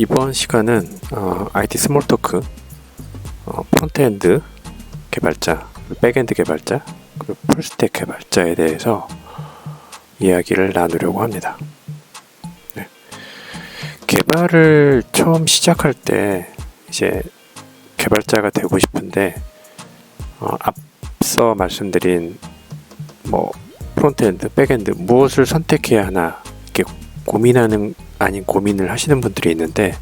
이번 시간은 어, IT 스몰 토크, 어, 프론트엔드 개발자, 백엔드 개발자, 그리고 풀스택 개발자에 대해서 이야기를 나누려고 합니다. 네. 개발을 처음 시작할 때 이제 개발자가 되고 싶은데 어, 앞서 말씀드린 뭐 프론트엔드, 백엔드 무엇을 선택해야 하나 이렇게 고민하는 아닌 고민을 하시는 분들이 있는데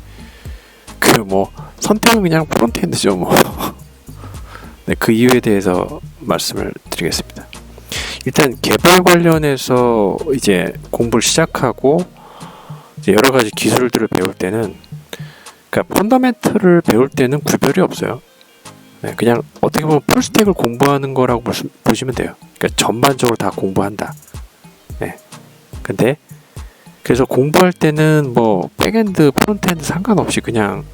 그 뭐 선택은 그냥 프론트엔드죠 뭐. 네, 그 이유에 대해서 말씀을 드리겠습니다. 일단 개발 관련해서 이제 공부를 시작하고 이제 여러 가지 기술들을 배울 때는 그러니까 펀더멘트를 배울 때는 구별이 없어요. 네, 그냥 어떻게 보면 풀스택을 공부하는 거라고 보시 면 돼요. 그러니까 전반적으로 다 공부한다. 네. 근데 그래서 공부할 때는 뭐 백엔드, 프론트엔드 상관없이 그냥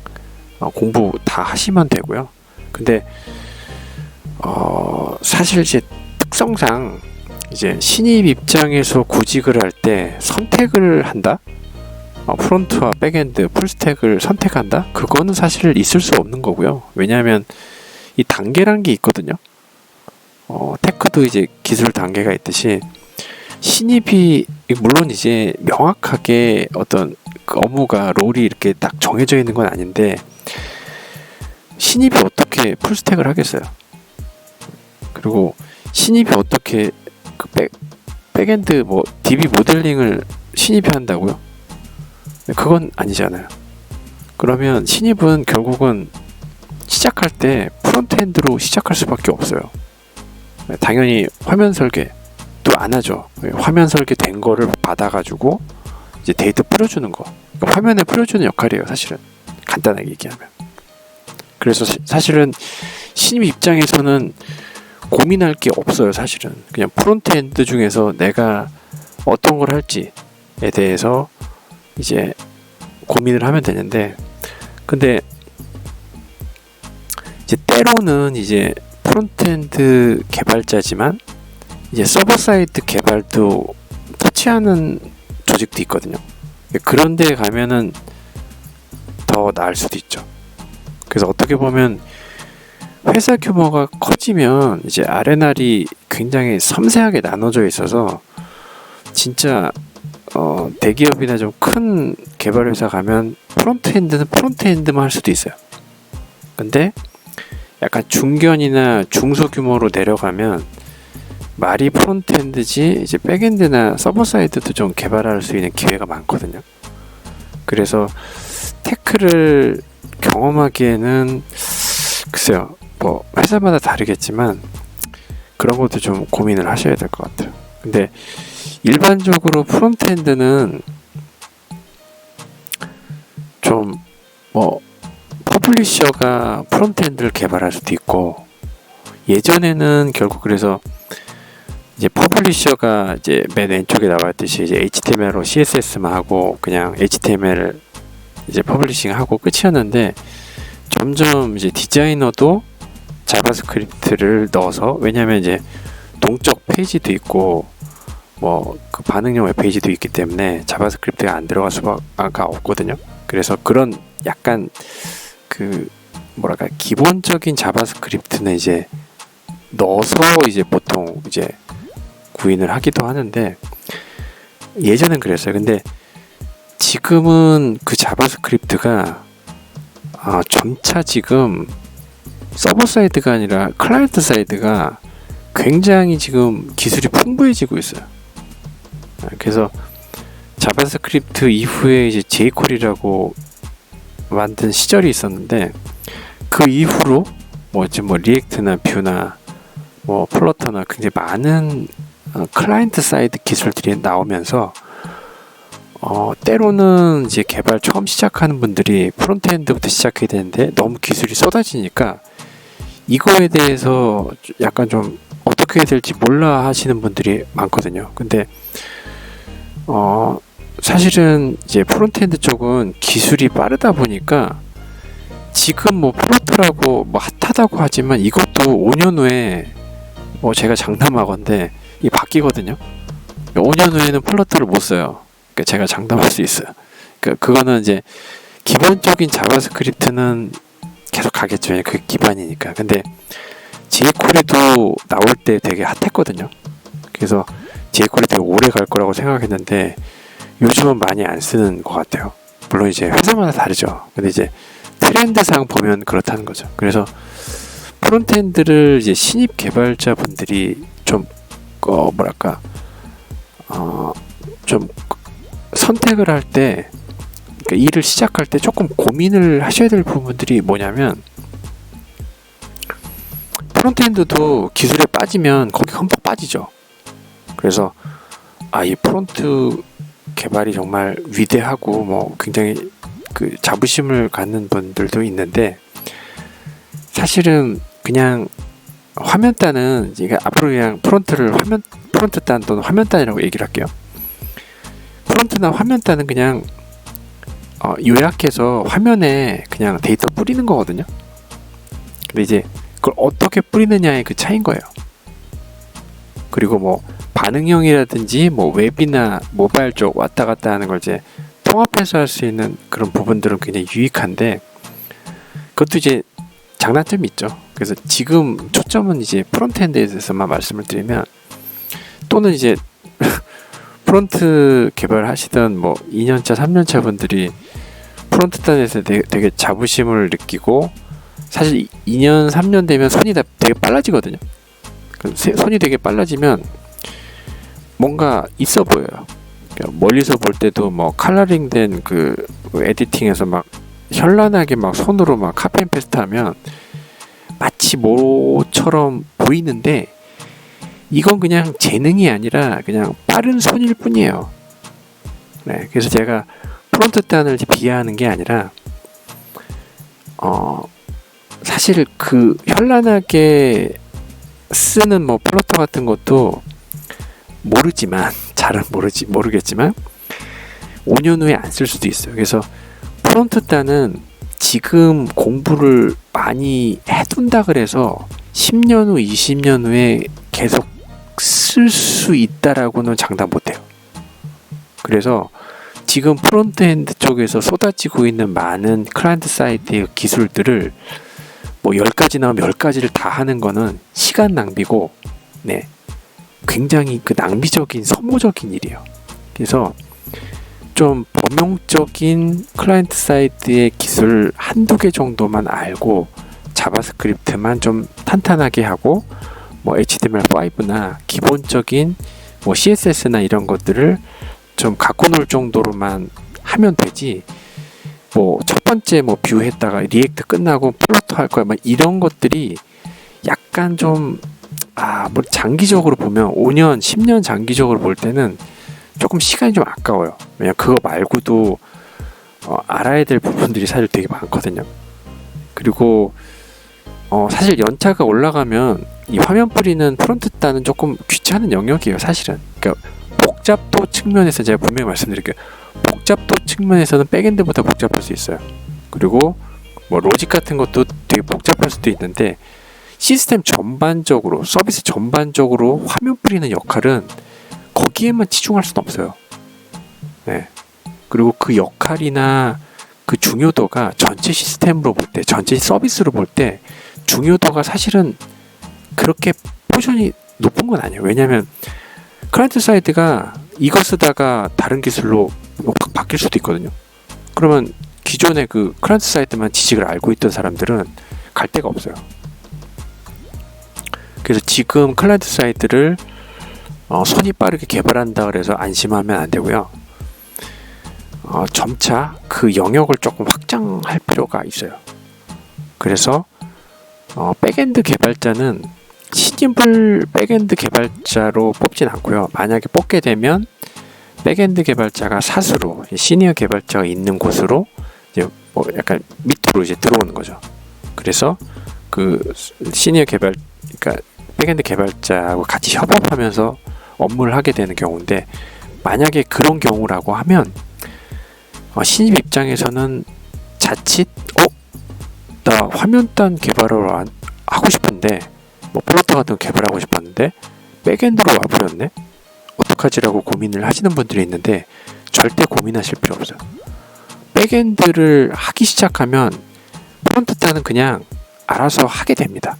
어, 공부 다 하시면 되고요. 근데 어, 사실 이제 특성상 이제 신입 입장에서 구직을 할 때 선택을 한다. 어, 프론트와 백엔드, 풀스택을 선택한다. 그거는 사실 있을 수 없는 거고요. 왜냐하면 이 단계란 게 있거든요. 어, 테크도 이제 기술 단계가 있듯이 신입이 물론 이제 명확하게 어떤 그 업무가 롤이 이렇게 딱 정해져 있는 건 아닌데 신입이 어떻게 풀스택을 하겠어요? 그리고 신입이 어떻게 그 백, 백엔드 뭐 DB 모델링을 신입이 한다고요? 그건 아니잖아요. 그러면 신입은 결국은 시작할 때 프론트엔드로 시작할 수밖에 없어요. 당연히 화면 설계 또 안 하죠. 화면 설계 된 거를 받아가지고 이제 데이터 뿌려주는 거. 그러니까 화면에 뿌려주는 역할이에요, 사실은. 간단하게 얘기하면. 그래서 시, 사실은 신입 입장에서는 고민할 게 없어요, 사실은. 그냥 프론트엔드 중에서 내가 어떤 걸 할지에 대해서 이제 고민을 하면 되는데, 근데 이제 때로는 이제 프론트엔드 개발자지만 이제 서버 사이트 개발도 터치하는 조직도 있거든요. 그런 데 가면은 더 나을 수도 있죠. 그래서 어떻게 보면 회사 규모가 커지면 이제 아레날이 굉장히 섬세하게 나눠져 있어서 진짜 어, 대기업이나 좀 큰 개발 회사 가면 프론트엔드는 프론트엔드만 할 수도 있어요. 근데 약간 중견이나 중소 규모로 내려가면 말이 프론트엔드지 이제 백엔드나 서버 사이드도 좀 개발할 수 있는 기회가 많거든요. 그래서 테크를 경험하기에는 글쎄요, 뭐 회사마다 다르겠지만 그런 것도 좀 고민을 하셔야 될 것 같아요. 근데 일반적으로 프론트엔드는 좀 뭐 퍼블리셔가 프론트엔드를 개발할 수도 있고 예전에는 결국 그래서 이제 퍼블리셔가 이제 맨 왼쪽에 나왔듯이 이제 HTML로 CSS만 하고 그냥 HTML 이제 퍼블리싱 하고 끝이었는데 점점 이제 디자이너도 자바스크립트를 넣어서 왜냐하면 이제 동적 페이지도 있고 뭐 그 반응형 웹페이지도 있기 때문에 자바스크립트가 안 들어갈 수가 없거든요. 그래서 그런 약간 그 뭐랄까 기본적인 자바스크립트는 이제 넣어서 이제 보통 이제 구인을 하기도 하는데 예전엔 그랬어요. 근데 지금은 그 자바스크립트가 아, 점차 지금 서버 사이드가 아니라 클라이언트 사이드가 굉장히 지금 기술이 풍부해지고 있어요. 아, 그래서 자바스크립트 이후에 이제 jQuery라고 만든 시절이 있었는데 그 이후로 뭐 지금 뭐 리액트나 뷰나 뭐 플러터나 굉장히 많은 어, 클라이언트 사이드 기술들이 나오면서 어, 때로는 이제 개발 처음 시작하는 분들이 프론트엔드부터 시작해야 되는데 너무 기술이 쏟아지니까 이거에 대해서 약간 좀 어떻게 해야 될지 몰라 하시는 분들이 많거든요. 근데 어, 사실은 이제 프론트엔드 쪽은 기술이 빠르다 보니까 지금 뭐 플로트라고 뭐 핫하다고 하지만 이것도 5년 후에 뭐 제가 장담하건데 이 바뀌거든요. 5년 후에는 플러트를 못 써요. 그러니까 제가 장담할 수 있어요. 그 그거는 이제 기본적인 자바스크립트는 계속 가겠죠. 그게 기반이니까. 근데 jQuery도 나올 때 되게 핫했거든요. 그래서 jQuery 되게 오래 갈 거라고 생각했는데 요즘은 많이 안 쓰는 것 같아요. 물론 이제 회사마다 다르죠. 근데 이제 트렌드상 보면 그렇다는 거죠. 그래서 프론트엔드를 이제 신입 개발자분들이 좀 어, 뭐랄까 어, 좀 선택을 할 때 그러니까 일을 시작할 때 조금 고민을 하셔야 될 부분들이 뭐냐면 프론트엔드도 기술에 빠지면 거기 흠뻑 빠지죠. 그래서 아 이 프론트 개발이 정말 위대하고 뭐 굉장히 그 자부심을 갖는 분들도 있는데 사실은 그냥 화면단은 이게 앞으로 그냥 프론트를 화면 프론트단 또는 화면단이라고 얘기를 할게요. 프론트나 화면단은 그냥 어, 요약해서 화면에 그냥 데이터 뿌리는 거거든요. 근데 이제 그걸 어떻게 뿌리느냐의 그 차이인 거예요. 그리고 뭐 반응형이라든지 뭐 웹이나 모바일 쪽 왔다 갔다 하는 걸 이제 통합해서 할 수 있는 그런 부분들은 굉장히 유익한데 그것도 이제 장단점이 있죠. 그래서 지금 초점은 이제 프론트엔드에 대해서만 말씀을 드리면 또는 이제 프론트 개발하시던 뭐 2년차, 3년차 분들이 프론트 단에서 되게, 되게 자부심을 느끼고 사실 2년, 3년 되면 손이 다 되게 빨라지거든요. 손이 되게 빨라지면 뭔가 있어 보여요. 그러니까 멀리서 볼 때도 뭐 칼라링 된 그 에디팅에서 막 현란하게 막 손으로 막 카펜 페스트 하면 마치 모처럼 보이는데 이건 그냥 재능이 아니라 그냥 빠른 손일 뿐이에요. 네, 그래서 제가 프론트 단을 비하하는 게 아니라 어 사실 그 현란하게 쓰는 뭐 플러터 같은 것도 모르지만 잘은 모르지 모르겠지만 5년 후에 안 쓸 수도 있어요. 그래서 프론트 단은 지금 공부를 많이 해둔다 그래서 10년 후, 20년 후에 계속 쓸 수 있다라고는 장담 못해요. 그래서 지금 프론트엔드 쪽에서 쏟아지고 있는 많은 클라이언트 사이트의 기술들을 뭐 10가지 나오면 10가지를 다 하는 거는 시간 낭비고 네. 굉장히 그 낭비적인 소모적인 일이에요. 그래서 좀 범용적인 클라이언트 사이트의 기술 한두 개 정도만 알고 자바스크립트만 좀 탄탄하게 하고 뭐 HTML5나 기본적인 뭐 CSS나 이런 것들을 좀 갖고 놀 정도로만 하면 되지. 뭐 첫 번째 뭐 뷰 했다가 리액트 끝나고 플러터 할 거야 막 이런 것들이 약간 좀 아, 뭐 장기적으로 보면 5년, 10년 장기적으로 볼 때는 조금 시간이 좀 아까워요. 왜냐 그거 말고도 어, 알아야 될 부분들이 사실 되게 많거든요. 그리고 어, 사실 연차가 올라가면 이 화면 뿌리는 프론트 단은 조금 귀찮은 영역이에요, 사실은. 그러니까 복잡도 측면에서 제가 분명히 말씀드릴게요. 복잡도 측면에서는 백엔드보다 복잡할 수 있어요. 그리고 뭐 로직 같은 것도 되게 복잡할 수도 있는데 시스템 전반적으로 서비스 전반적으로 화면 뿌리는 역할은 거기에만 치중할 수는 없어요. 네. 그리고 그 역할이나 그 중요도가 전체 시스템으로 볼 때, 전체 서비스로 볼 때 중요도가 사실은 그렇게 포션이 높은 건 아니에요. 왜냐하면 클라이언트 사이드가 이거 쓰다가 다른 기술로 뭐 바뀔 수도 있거든요. 그러면 기존의 그 클라이언트 사이드만 지식을 알고 있던 사람들은 갈 데가 없어요. 그래서 지금 클라이언트 사이트를 어, 손이 빠르게 개발한다 그래서 안심하면 안 되고요. 어, 점차 그 영역을 조금 확장할 필요가 있어요. 그래서 어, 백엔드 개발자는 신입을 백엔드 개발자로 뽑진 않고요. 만약에 뽑게 되면 백엔드 개발자가 사수로 시니어 개발자가 있는 곳으로 이제 뭐 약간 밑으로 이제 들어오는 거죠. 그래서 그 시니어 개발 그러니까 백엔드 개발자하고 같이 협업하면서 업무를 하게 되는 경우인데 만약에 그런 경우라고 하면 어, 신입 입장에서는 자칫 어? 나 화면단 개발을 하고 싶은데 뭐 플러터 같은 거 개발하고 싶었는데 백엔드로 와버렸네? 어떡하지라고 고민을 하시는 분들이 있는데 절대 고민하실 필요 없어요. 백엔드를 하기 시작하면 프론트 단은 그냥 알아서 하게 됩니다.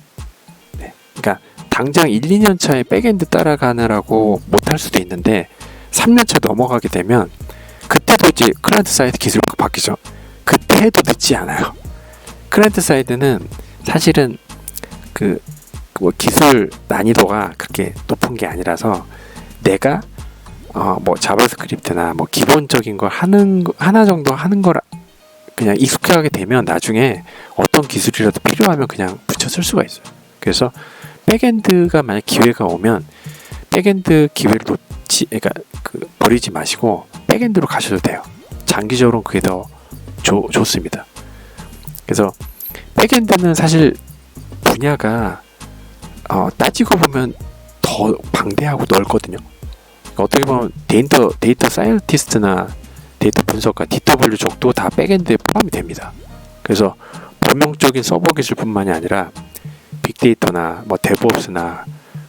네. 그러니까 당장 1, 2년 차에 백엔드 따라가느라고 못할 수도 있는데 3년 차 넘어가게 되면 그때도 이제 클라이언트 사이드 기술이 막 바뀌죠. 그때 해도 늦지 않아요. 클라이언트 사이드는 사실은 그, 그뭐 기술 난이도가 그렇게 높은 게 아니라서 내가 어 뭐 자바스크립트나 뭐 기본적인 걸 하는 거- 하나 정도 하는 걸 그냥 익숙하게 되면 나중에 어떤 기술이라도 필요하면 그냥 붙여 쓸 수가 있어요. 그래서 백엔드가 만약 기회가 오면 백엔드 기회를 놓지 그러니까 그 버리지 마시고 백엔드로 가셔도 돼요. 장기적으로 그게 더 좋, 좋습니다. 그래서 백엔드는 사실 분야가 어, 따지고 보면 더 방대하고 넓거든요. 그러니까 어떻게 보면 데이터 데이터 사이언티스트나 데이터 분석가 DW 쪽도 다 백엔드에 포함이 됩니다. 그래서 범용적인 서버 기술뿐만이 아니라 빅데이터나 뭐 데브옵스나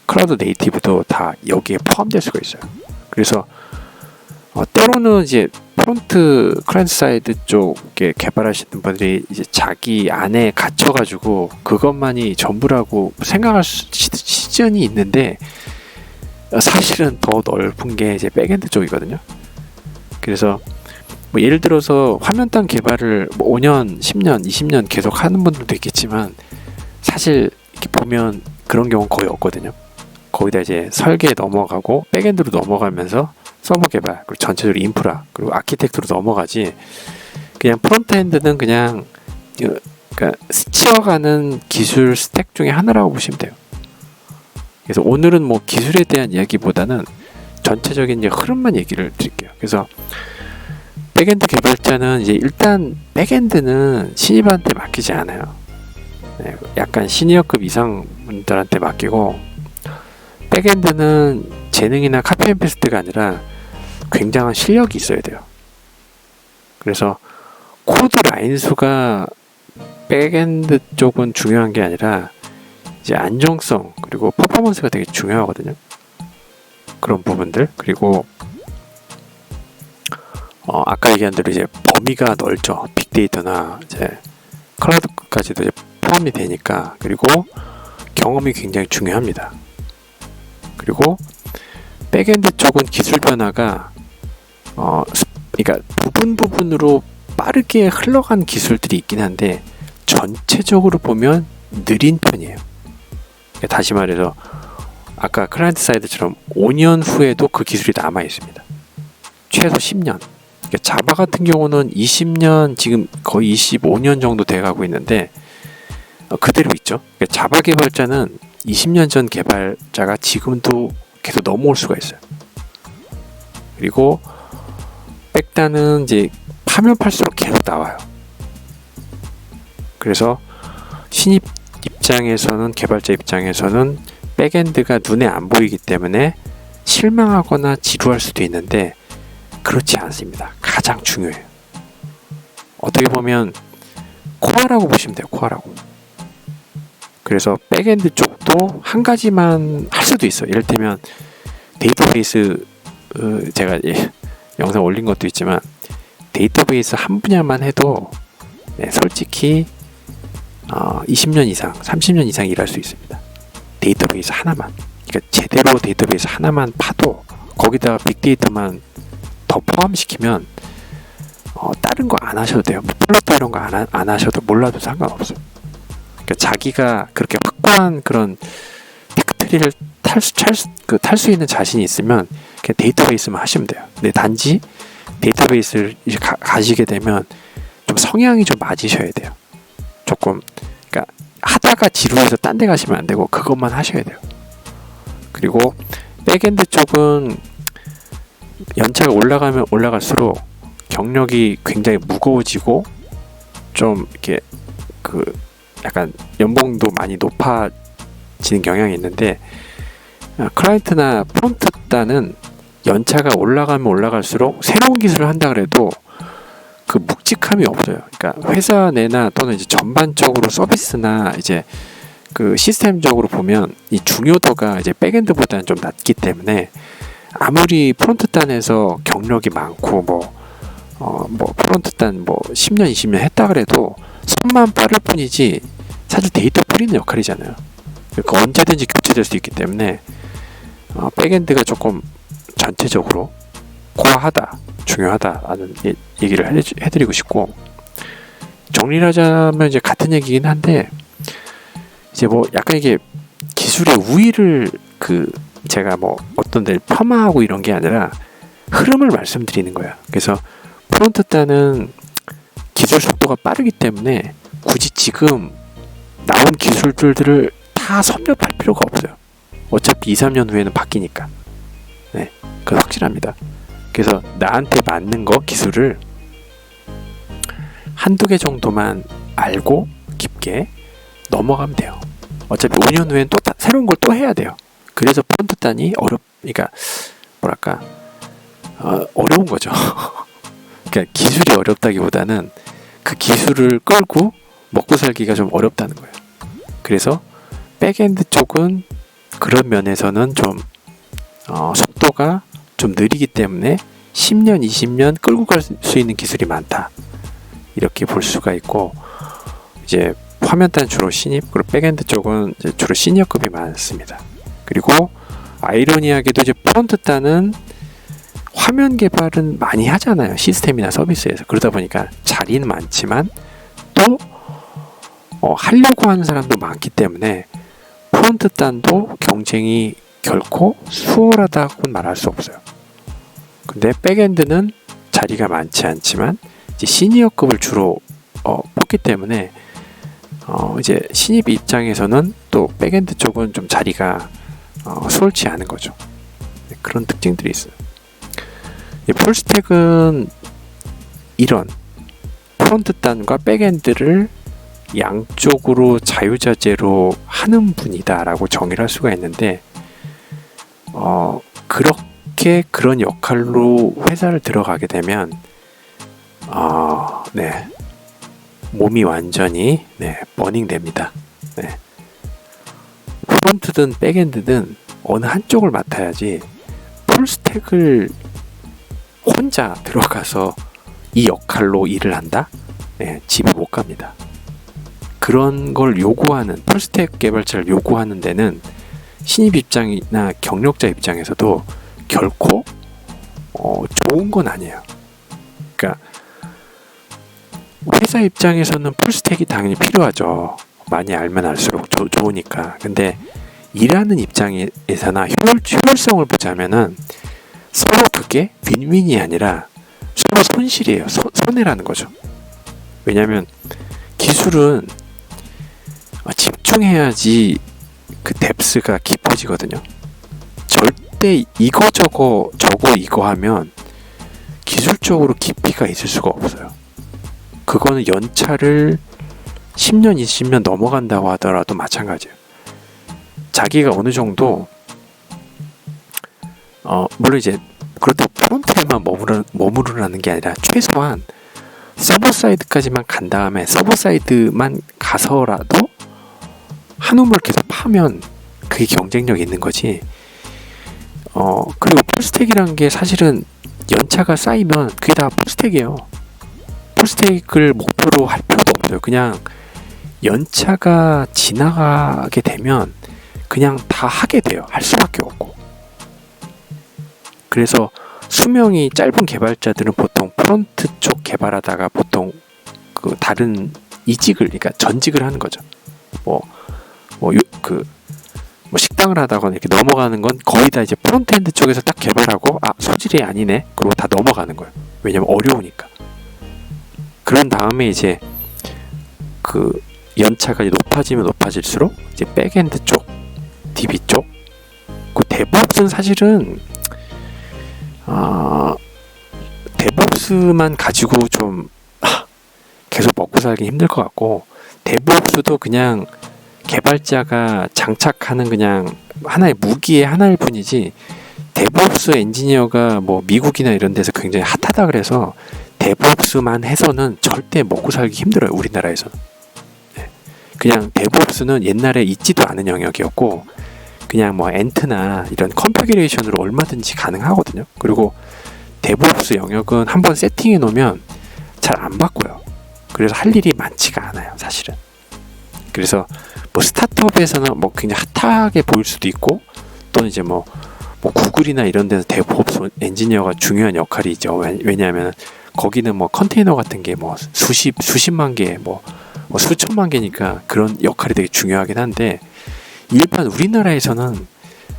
클라우드 네이티브도 다 여기에 포함될 수가 있어요. 그래서 어, 때로는 이제 프론트 클라이언트 사이드 쪽에 개발하시는 분들이 이제 자기 안에 갇혀가지고 그것만이 전부라고 생각할 수, 시, 시즌이 있는데 어, 사실은 더 넓은 게 이제 백엔드 쪽이거든요. 그래서 뭐 예를 들어서 화면단 개발을 뭐 5년, 10년, 20년 계속 하는 분들도 있겠지만 사실 이렇게 보면 그런 경우는 거의 없거든요. 거기다 이제 설계 넘어가고 백엔드로 넘어가면서 서버 개발 그리고 전체적으로 인프라 그리고 아키텍트로 넘어가지 그냥 프론트엔드는 그냥 그- 그러니까 스치어가는 기술 스택 중에 하나라고 보시면 돼요. 그래서 오늘은 뭐 기술에 대한 이야기보다는 전체적인 이제 흐름만 얘기를 드릴게요. 그래서 백엔드 개발자는 이제 일단 백엔드는 신입한테 맡기지 않아요. 네, 약간 시니어급 이상 분들한테 맡기고 백엔드는 재능이나 카피앤페스트가 아니라 굉장한 실력이 있어야 돼요. 그래서 코드 라인 수가 백엔드 쪽은 중요한 게 아니라 이제 안정성 그리고 퍼포먼스가 되게 중요하거든요. 그런 부분들 그리고 어, 아까 얘기한 대로 이제 범위가 넓죠. 빅데이터나 이제 클라우드까지도 이제 포함이 되니까 그리고 경험이 굉장히 중요합니다. 그리고 백엔드 쪽은 기술 변화가 어, 스- 그러니까 부분 부분으로 빠르게 흘러간 기술들이 있긴 한데 전체적으로 보면 느린 편이에요. 그러니까 다시 말해서 아까 클라이언트 사이드처럼 5년 후에도 그 기술이 남아 있습니다. 최소 10년. 그러니까 자바 같은 경우는 20년 지금 거의 25년 정도 돼가고 있는데 어, 그대로 있죠. 그러니까 자바 개발자는 20년 전 개발자가 지금도 계속 넘어올 수가 있어요. 그리고 백단은 이제 파면 팔수록 계속 나와요. 그래서 신입 입장에서는 개발자 입장에서는 백엔드가 눈에 안 보이기 때문에 실망하거나 지루할 수도 있는데 그렇지 않습니다. 가장 중요해요. 어떻게 보면 코어라고 보시면 돼요. 코어라고. 그래서 백엔드 쪽도 한 가지만 할 수도 있어요. 이를테면 데이터베이스 어, 제가 예, 영상 올린 것도 있지만 데이터베이스 한 분야만 해도 네, 솔직히 어, 20년 이상, 30년 이상 일할 수 있습니다. 데이터베이스 하나만. 그러니까 제대로 데이터베이스 하나만 파도 거기다가 빅데이터만 더 포함시키면 어, 다른 거 안 하셔도 돼요. 뭐 플러터 이런 거 안 안 하셔도 몰라도 상관없어요. 그러니까 자기가 그렇게 확고한 그런 테크트리를 탈수 탈수 그 탈수 있는 자신이 있으면 그냥 데이터베이스만 하시면 돼요. 근데 단지 데이터베이스를 이제 가, 가시게 되면 좀 성향이 좀 맞으셔야 돼요. 조금 그러니까 하다가 지루해서 딴 데 가시면 안 되고 그것만 하셔야 돼요. 그리고 백엔드 쪽은 연차가 올라가면 올라갈수록 경력이 굉장히 무거워지고 좀 이렇게 그 약간 연봉도 많이 높아지는 경향이 있는데 아, 클라이언트나 프론트 단은 연차가 올라가면 올라갈수록 새로운 기술을 한다 그래도 그 묵직함이 없어요. 그러니까 회사 내나 또는 이제 전반적으로 서비스나 이제 그 시스템적으로 보면 이 중요도가 이제 백엔드보다는 좀 낮기 때문에 아무리 프론트 단에서 경력이 많고 뭐, 어, 뭐 프론트 단뭐 10년, 20년 했다 그래도 손만 빠를 뿐이지 사실 데이터 뿌리는 역할이잖아요. 그러니까 언제든지 교체될 수 있기 때문에 어, 백엔드가 조금 전체적으로 고하다, 중요하다라는 예- 얘기를 해- 해드리고 싶고 정리를 하자면 이제 같은 얘기긴 한데 이제 뭐 약간 이게 기술의 우위를 그 제가 뭐 어떤 데를 폄하하고 이런 게 아니라 흐름을 말씀드리는 거야. 그래서 프론트 단은 기술 속도가 빠르기 때문에 굳이 지금 나온 기술들을 다 섭렵할 필요가 없어요. 어차피 2, 3년 후에는 바뀌니까. 네, 그건 확실합니다. 그래서 나한테 맞는 거 기술을 한두 개 정도만 알고 깊게 넘어가면 돼요. 어차피 5년 후엔 또 다- 새로운 걸 또 해야 돼요. 그래서 폰트 단이 어렵, 그러니까 뭐랄까 어, 어려운 거죠. 그러니까 기술이 어렵다기보다는 그 기술을 끌고 먹고 살기가 좀 어렵다는 거예요. 그래서 백엔드 쪽은 그런 면에서는 좀 어, 속도가 좀 느리기 때문에 10년, 20년 끌고 갈 수 있는 기술이 많다. 이렇게 볼 수가 있고 이제 화면단 주로 신입 그리고 백엔드 쪽은 주로 시니어급이 많습니다. 그리고 아이러니하게도 이제 프론트 단은 화면 개발은 많이 하잖아요. 시스템이나 서비스에서. 그러다 보니까 자리는 많지만 또 어, 하려고 하는 사람도 많기 때문에 프론트 단도 경쟁이 결코 수월하다고는 말할 수 없어요. 근데 백엔드는 자리가 많지 않지만 이제 시니어급을 주로 어, 뽑기 때문에 어, 이제 신입 입장에서는 또 백엔드 쪽은 좀 자리가 어, 수월치 않은 거죠. 네, 그런 특징들이 있어요. 이 풀스택은 이런 프론트 단과 백엔드를 양쪽으로 자유자재로 하는 분이다라고 정의를 할 수가 있는데 어, 그렇게 그런 역할로 회사를 들어가게 되면 어, 네 몸이 완전히 네 버닝 됩니다. 네 프론트든 백엔드든 어느 한쪽을 맡아야지 풀스택을 혼자 들어가서 이 역할로 일을 한다? 네, 집에 못 갑니다. 그런 걸 요구하는 풀스택 개발자를 요구하는 데는 신입 입장이나 경력자 입장에서도 결코 어, 좋은 건 아니에요. 그러니까 회사 입장에서는 풀스택이 당연히 필요하죠. 많이 알면 알수록 조- 좋으니까. 근데 일하는 입장에서나 효율, 효율성을 보자면은 서로 그게 윈윈이 아니라 서로 손실이에요. 손- 손해라는 거죠. 왜냐하면 기술은 아, 집중해야지 그 뎁스가 깊어지거든요. 절대 이거 저거 저거 이거 하면 기술적으로 깊이가 있을 수가 없어요. 그거는 연차를 10년, 20년 넘어간다고 하더라도 마찬가지예요. 자기가 어느 정도 어 물론 이제 그렇다고 프론트에만 머무르, 머무르라는 게 아니라 최소한 서버 사이드까지만 간 다음에 서버 사이드만 가서라도 한 우물 계속 파면 그게 경쟁력이 있는 거지. 어 그리고 풀스택이라는 게 사실은 연차가 쌓이면 그게 다 풀스택이에요. 풀스택을 목표로 할 필요도 없어요. 그냥 연차가 지나가게 되면 그냥 다 하게 돼요. 할 수밖에 없고. 그래서 수명이 짧은 개발자들은 보통 프론트 쪽 개발하다가 보통 그 다른 이직을 그러니까 전직을 하는 거죠. 뭐 뭐그 뭐 식당을 하다가 이렇게 넘어가는 건 거의 다 이제 프론트엔드 쪽에서 딱 개발하고 아 소질이 아니네 그리고 다 넘어가는 거예요. 왜냐면 어려우니까. 그런 다음에 이제 그 연차가 이제 높아지면 높아질수록 이제 백엔드 쪽, DB 쪽, 그 데브옵스는 사실은 데브옵스만 가지고 좀 아, 계속 먹고 살기 힘들 것 같고 데브옵스도 그냥 개발자가 장착하는 그냥 하나의 무기의 하나일 뿐이지 데브옵스 엔지니어가 뭐 미국이나 이런 데서 굉장히 핫하다 그래서 데브옵스만 해서는 절대 먹고 살기 힘들어요 우리나라에서는 네. 그냥 데브옵스는 옛날에 있지도 않은 영역이었고 그냥 뭐 엔트나 이런 컨피그레이션으로 얼마든지 가능하거든요. 그리고 데브옵스 영역은 한번 세팅해 놓으면 잘 안 바꿔요. 그래서 할 일이 많지가 않아요, 사실은. 그래서 뭐 스타트업에서는 뭐 굉장히 핫하게 보일 수도 있고 또는 이제 뭐, 뭐 구글이나 이런 데서 데브옵스 엔지니어가 중요한 역할이 있죠. 왜- 왜냐하면 거기는 뭐 컨테이너 같은 게 뭐 수십 수십만 개, 뭐, 뭐 수천만 개니까 그런 역할이 되게 중요하긴 한데 일반 우리나라에서는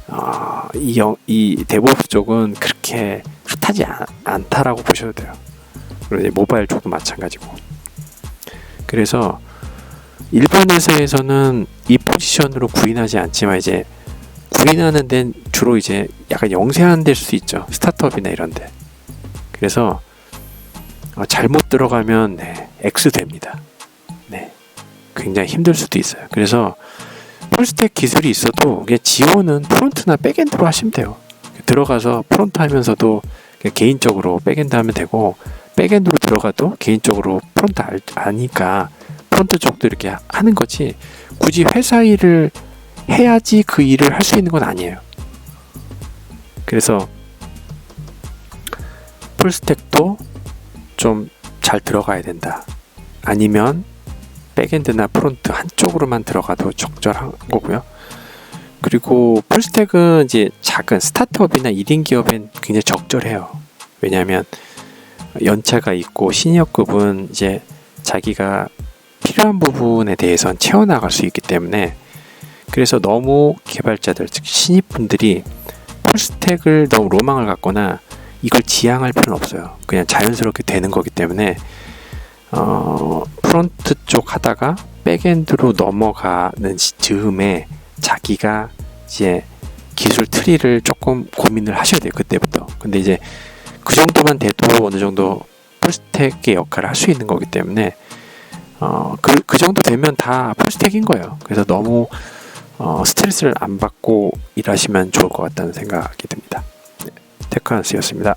어, 이, 영- 이 데브옵스 쪽은 그렇게 핫하지 않, 않다라고 보셔도 돼요. 그리고 모바일 쪽도 마찬가지고. 그래서 일반 회사에서는 이 포지션으로 구인하지 않지만 이제 구인하는 데는 주로 이제 약간 영세한 데일 수 있죠. 스타트업이나 이런 데. 그래서 어, 잘못 들어가면 네, X 됩니다. 네. 굉장히 힘들 수도 있어요. 그래서 풀스택 기술이 있어도 지원은 프론트나 백엔드로 하시면 돼요. 들어가서 프론트 하면서도 개인적으로 백엔드 하면 되고 백엔드로 들어가도 개인적으로 프론트 알, 아니까 프론트 쪽도 이렇게 하- 하는 거지 굳이 회사 일을 해야지 그 일을 할 수 있는 건 아니에요. 그래서 풀스택도 좀 잘 들어가야 된다. 아니면 백엔드나 프론트 한쪽으로만 들어가도 적절한 거고요. 그리고 풀스택은 이제 작은 스타트업이나 1인 기업엔 굉장히 적절해요. 왜냐하면 연차가 있고 시니어급은 이제 자기가 필요한 부분에 대해서는 채워나갈 수 있기 때문에 그래서 너무 개발자들 즉 신입분들이 풀스택을 너무 로망을 갖거나 이걸 지향할 필요는 없어요. 그냥 자연스럽게 되는 거기 때문에 어, 프론트 쪽 하다가 백엔드로 넘어가는 시- 즈음에 자기가 이제 기술 트리를 조금 고민을 하셔야 돼요. 그때부터. 근데 이제 그 정도만 돼도 어느 정도 풀스택의 역할을 할 수 있는 거기 때문에 어, 그, 그 정도 되면 다 풀스택인 거예요. 그래서 너무 어, 스트레스를 안 받고 일하시면 좋을 것 같다는 생각이 듭니다. 네, 테크한스였습니다.